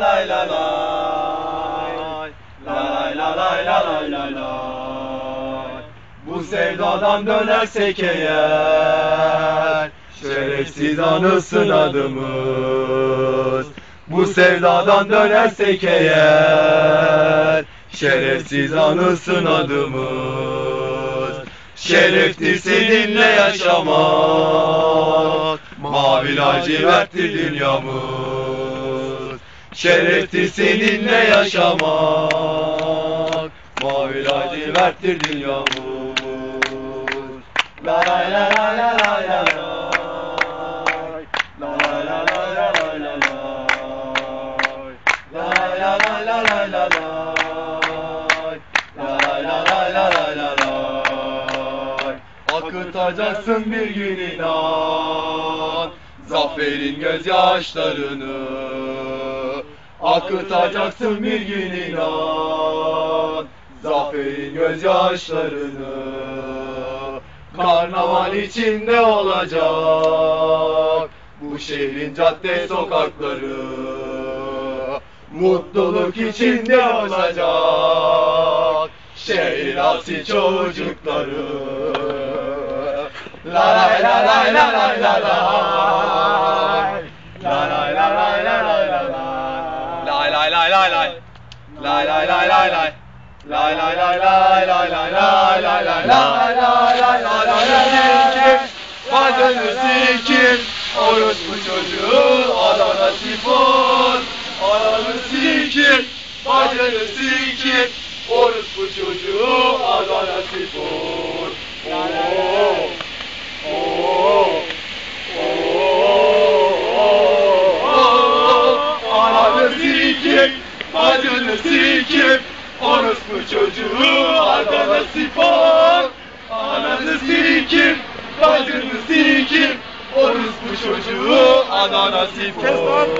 lay la lay Lay la lay la lay la lay Bu sevdadan dönersek eğer Şerefsiz anılsın adımız Bu sevdadan dönersek eğer Şerefsiz anılsın adımız Şereftir seninle yaşamak Mavi laciverttir dünyamız Şerefti seninle yaşamak Mavi laciverttir dünyamız La la la la la la la Akıtacaksın bir gün inan Zaferin gözyaşlarını Akıtacaksın bir gün inan. Zaferin gözyaşlarını Karnaval içinde olacak. Bu şehrin cadde sokakları Mutluluk içinde olacak. Şehir asil çocukları. La la la la la la la la La Lay lay lay lay lay Lay lay lay lay lay Lay lay lay lay lay lay lay lay lay lay lay lay lay lay lay Bacını sikin Orospu çocuğu Adana sifon Ananı sikin Bacını sikin Orospu çocuğu Adana sifon sipar Ananı sikim, bacını sikim Orus bu çocuğu anana sipar